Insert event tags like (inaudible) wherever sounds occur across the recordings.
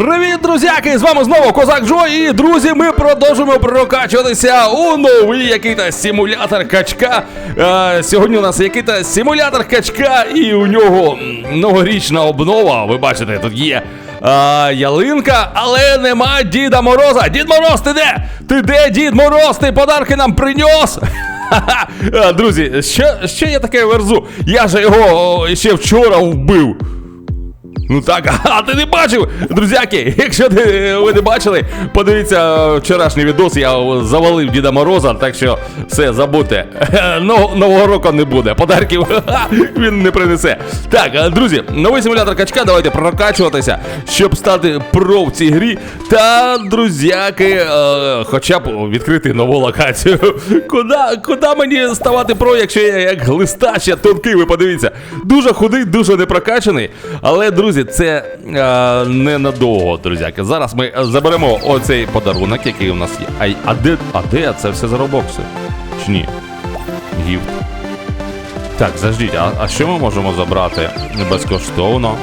Привіт, друзяки! З вами знову Козак Джо і друзі, ми продовжуємо прокачуватися у новий який-то симулятор качка. Е, сьогодні у нас який-то симулятор качка, і у нього новорічна обнова. Ви бачите, тут є е, ялинка, але нема Діда Мороза. Дід Мороз, ти де? Ти де, Дід Мороз? Ти подарки нам принес? (laughs) Е, Друзі, що, що я таке верзу? Я же його ще вчора вбив. Ну так, (laughs) а ти не бачив, друзяки, якщо ти, ви не бачили, подивіться вчорашній відос, я завалив Діда Мороза, так що все, забудьте. (laughs) Нового року не буде, подарків (laughs) він не принесе. Так, е, друзі, новий симулятор качка, давайте прокачуватися, щоб стати про в цій грі. Та, друзяки, е, хоча б відкрити нову локацію. Куди, куди мені ставати про, якщо я як глиста ще тонкий, ви подивіться. Дуже худий, дуже непрокачаний. Але, друзі, це е, ненадовго, друзяки. Зараз ми заберемо оцей подарунок, який у нас є. А, а де, а де це все за робокси? Чи ні? Гіфт. Так, заждіть, а, а що ми можемо забрати безкоштовно?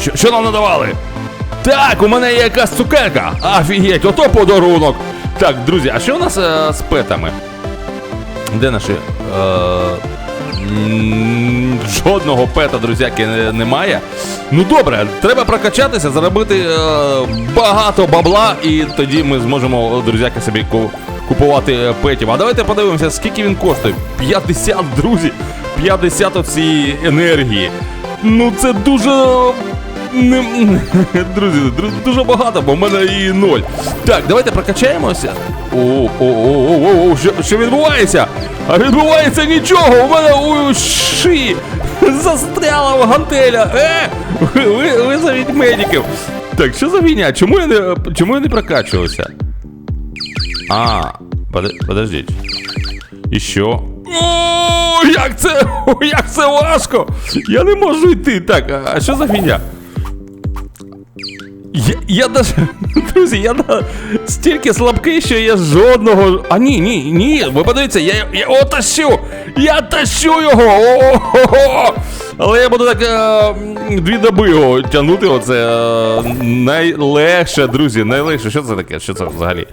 Що, що нам надавали? Так, у мене є якась цукерка. Офігеть, ото подарунок. Так, друзі, а що у нас е, з петами? Де наші? Е, жодного пета, друзяки, немає. Ну добре, треба прокачатися, заробити е, багато бабла, і тоді ми зможемо, друзяки, собі купувати е, петів. А давайте подивимося, скільки він коштує. 50, друзі, 50 цієї енергії. Ну це дуже не, друзі, дру- дуже багато, бо в мене і ноль. Так, давайте прокачаємося. О, о, о, о, о, о, що, що відбувається? А відбувається нічого! У мене у шиї застряла гантеля. Е! Ви, ви, визовіть медиків. Так, що за війня? Чому я не, чому я не прокачувався? А, поди- подождіть. І що? О, як це? (laughs) Як це важко! Я не можу йти. Так, а що за фігня? Я, я даже, (laughs) друзі, я на, стільки слабкий, що я жодного. А ні, ні, ні. Ви подивіться, я, я його тащу! Я тащу його! О-хо-хо! Але я буду так е, дві доби його тягнути. Оце е, найлегше, друзі, найлегше. Що це таке? Що це взагалі?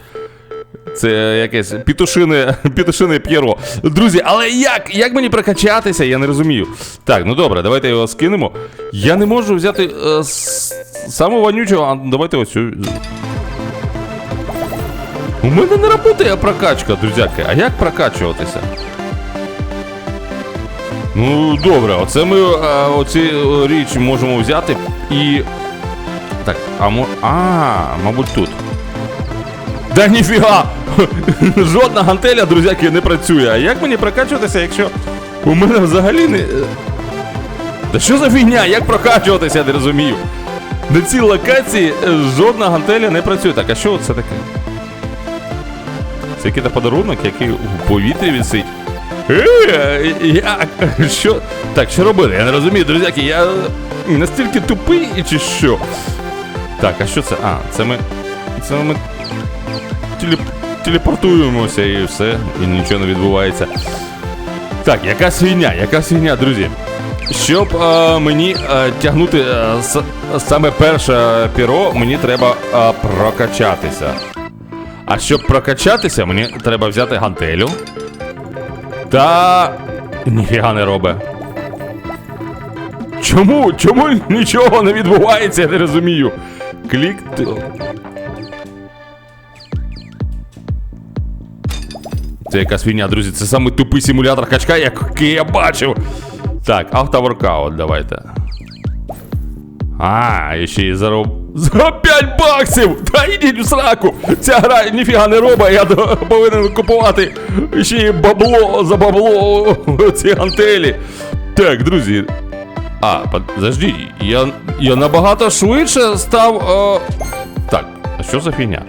Це якесь пітушине, (laughs) пітушине п'єро. Друзі, але як? Як мені прокачатися? Я не розумію. Так, ну добре, давайте його скинемо. Я не можу взяти е, с- самого вонючого, а давайте ось цю. У мене не працює прокачка, друзяки. А як прокачуватися? Ну, добре, оце ми е, оці е, річ можемо взяти і. Так, а мо. А, мабуть, тут. Да ніфіга! (laughs) Жодна гантеля, друзяки, не працює. А як мені прокачуватися, якщо у мене взагалі не. Да що за фігня? Як прокачуватися, я не розумію. На цій локації е, жодна гантеля не працює. Так, а що це таке? Це якийсь подарунок, який у повітрі висить. Е, як? Що? Так, що робити? Я не розумію, друзяки, я настільки тупий чи що? Так, а що це? А, це ми. Це ми телеп... телепортуємося і все, і нічого не відбувається. Так, яка свиня, яка свиня, друзі. Щоб е, мені е, тягнути е, с- саме перше піро, мені треба е, прокачатися. А щоб прокачатися, мені треба взяти гантелю. Та. Ніфіга не робить. Чому? Чому нічого не відбувається, я не розумію. Клік. Це якась фігня, друзі. Це самий тупий симулятор качка, який я бачив. Так, автоворкаут, давайте. А, і ще й за роб... За 5 баксів! Та йдіть в сраку! Ця гра ніфіга не робить, я повинен купувати ще й бабло за бабло ці гантелі. Так, друзі. А, подожди, я, я набагато швидше став. Е... Так, а що за фігня?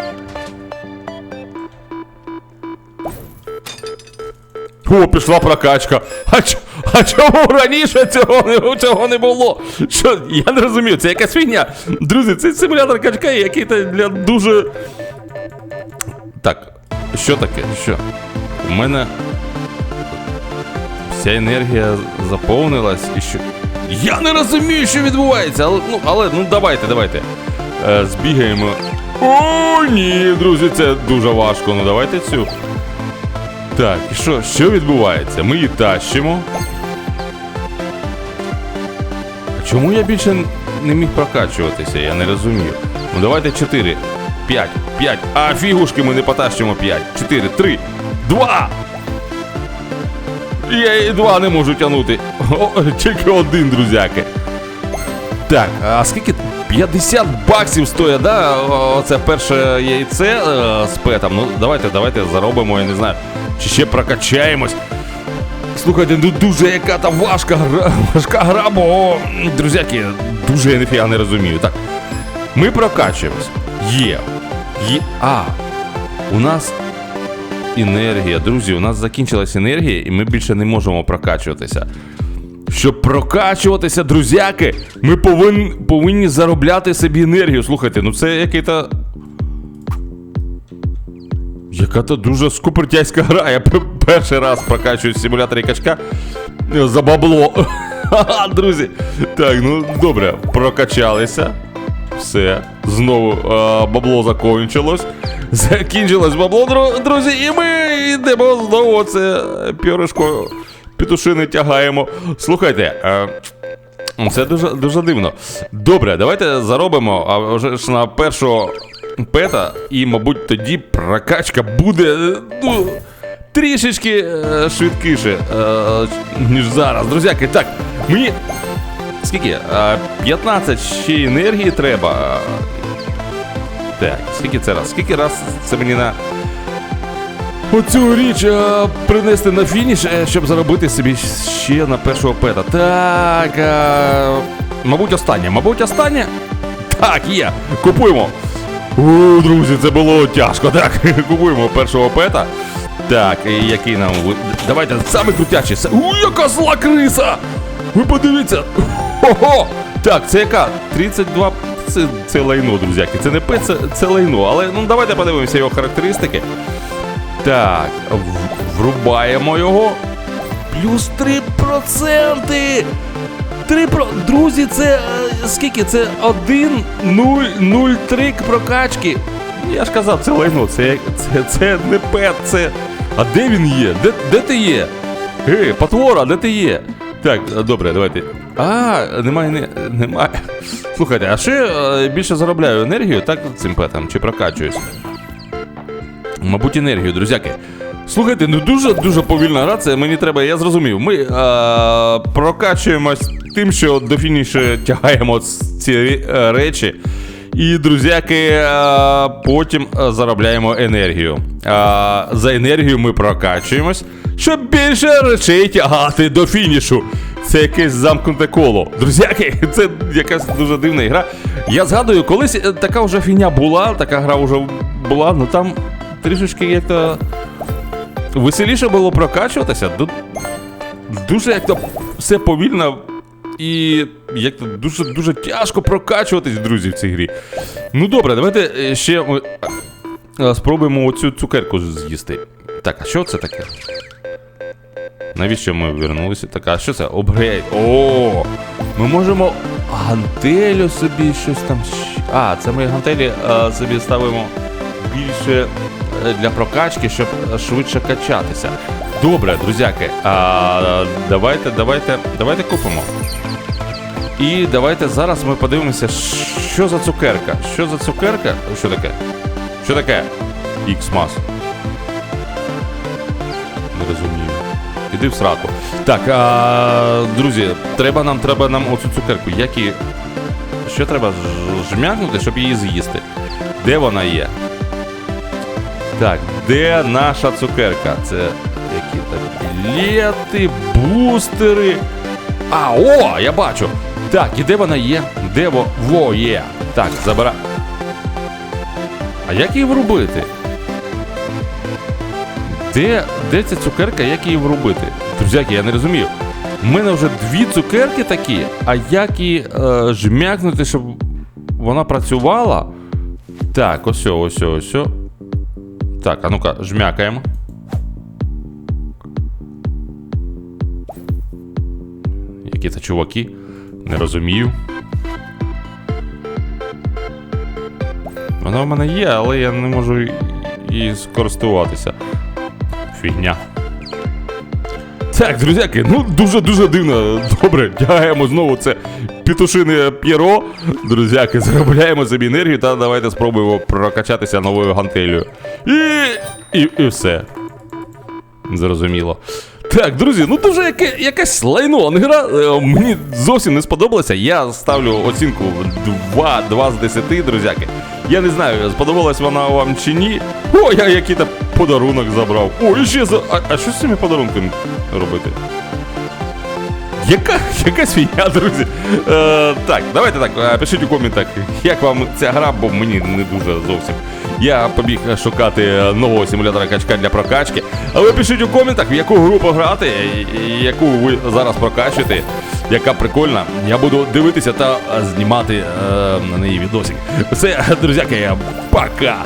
О, пішла прокачка. А, ч- а чому раніше цього цього не було? Що, я не розумію, це якась фігня. Друзі, це симулятор качка, який то для дуже. Так, що таке? Що? У мене. Вся енергія заповнилась і що. Я не розумію, що відбувається, але ну, але ну давайте, давайте. Е, збігаємо. О, ні, друзі, це дуже важко. Ну давайте цю. Так, і що, що відбувається? Ми її тащимо. Чому я більше не міг прокачуватися? Я не розумію. Ну давайте 4, 5, 5. А фігушки ми не потащимо 5. 4, 3, 2. Я і два не можу тягнути. О, тільки один, друзяки. Так, а скільки? 50 баксів стоїть, да? Оце перше яйце е, з петом. Ну, давайте, давайте заробимо, я не знаю. Чи ще прокачаємось. Слухайте, ну дуже яка там важка гра, важка гра, бо, друзяки, дуже я не розумію. Так, ми прокачуємось. Є. Є. А, у нас енергія. Друзі, у нас закінчилась енергія, і ми більше не можемо прокачуватися. Щоб прокачуватися, друзяки, ми повинні, повинні заробляти собі енергію. Слухайте, ну це який-то. Яка-то дуже скупертяська гра. Я перший раз прокачую в симуляторі качка за бабло. (laughs) Друзі. Так, ну добре, прокачалися. Все, знову е, бабло закончилось. Закінчилось бабло, друзі, і ми йдемо знову це піришко петушини тягаємо. Слухайте, е, це дуже, дуже дивно. Добре, давайте заробимо, а вже ж на першого пета, і, мабуть, тоді прокачка буде е, ну, трішечки е, швидкіше, е, ніж зараз. Друзяки, так, мені Скільки? Е, 15 ще енергії треба. Так, скільки це раз? Скільки раз це мені на. Оцю річ е, принести на фініш, е, щоб заробити собі ще на першого пета. Так. Е, мабуть, останнє. Мабуть, останнє. Так, є. Купуємо. О, друзі, це було тяжко. (laughs) Так, купуємо першого пета. Так, і який нам. Давайте саме крутячий. У, яка зла криса! Ви подивіться! Хо-хо! Так, це яка? 32. Це, це лайно, друзяки. Це не пет, це, це лайно. Але ну давайте подивимося його характеристики. Так, врубаємо його. Плюс 3%! 3 про... Друзі, це е, скільки? Це 1, 0, 0, 3 прокачки. Я ж казав, це лайно, це, це, це не пет, це. А де він є? Де, де ти є? Ей, потвора, де ти є? Так, е, добре, давайте. А, немає, не, немає. Слухайте, а ще е, більше заробляю енергію, так, цим петом, чи прокачуюсь? Мабуть, енергію, друзяки. Слухайте, ну дуже дуже повільна гра, це мені треба, я зрозумів. Ми е, прокачуємось тим, що до фінішу тягаємо ці е, речі. І, друзяки, е, потім е, заробляємо енергію. За енергію ми прокачуємось, щоб більше речей тягати до фінішу. Це якесь замкнуте коло. Друзяки, (laughs) це якась дуже дивна гра. Я згадую, колись така вже фігня була, така гра вже була, ну там трішечки як-то веселіше було прокачуватися. Дуже як-то все повільно і як-то дуже дуже тяжко прокачуватись, друзі, в цій грі. Ну добре, давайте е, ще спробуємо оцю цукерку з'їсти. Так, а що це таке? Навіщо ми вернулися? Так, а що це? Обгрейд. О! Ми можемо гантелю собі щось там. А, це ми гантелі е, собі ставимо більше е, для прокачки, щоб швидше качатися. Добре, друзяки, а, давайте, давайте, давайте купимо. І давайте зараз ми подивимося, що за цукерка. Що за цукерка? Що таке? Що таке? X-Mas. Не розумію. Іди в сраку. Так, а, друзі, треба нам, треба нам оцю цукерку. Як її... Що треба жмякнути, щоб її з'їсти? Де вона є? Так, де наша цукерка? Це які там білети, бустери. А, о, я бачу. Так, і де вона є? Де во? Во є. Так, забира. А як її врубити? Де, де ця цукерка, як її врубити? Друзяки, я не розумію. У мене вже дві цукерки такі, а як її е, жмякнути, щоб вона працювала? Так, ось, ось, ось. Так, а ну-ка, жмякаємо. Які це чуваки. Не розумію. Вона в мене є, але я не можу її скористуватися. Фігня. Так, друзяки, ну дуже-дуже дивно. Добре, тягаємо знову це пітушине п'єро. Друзяки, заробляємо собі енергію та давайте спробуємо прокачатися новою гантелью. І. і, і все. Зрозуміло. Так, друзі, ну дуже яке, якась лайно гра. е, Мені зовсім не сподобалося. Я ставлю оцінку 2, 2 з 10, друзяки. Я не знаю, сподобалась вона вам чи ні. О, я який-то подарунок забрав. О, і ще за. А, а що з цими подарунками робити? Яка, якась фігня, друзі. Е, так, давайте так, е, пишіть у коментах, як вам ця гра, бо мені не дуже зовсім. Я побіг шукати нового симулятора качка для прокачки. А ви пишіть у коментах, в яку гру пограти, яку ви зараз прокачуєте, яка прикольна. Я буду дивитися та знімати е, на неї відосик. Все, друзяки, пока!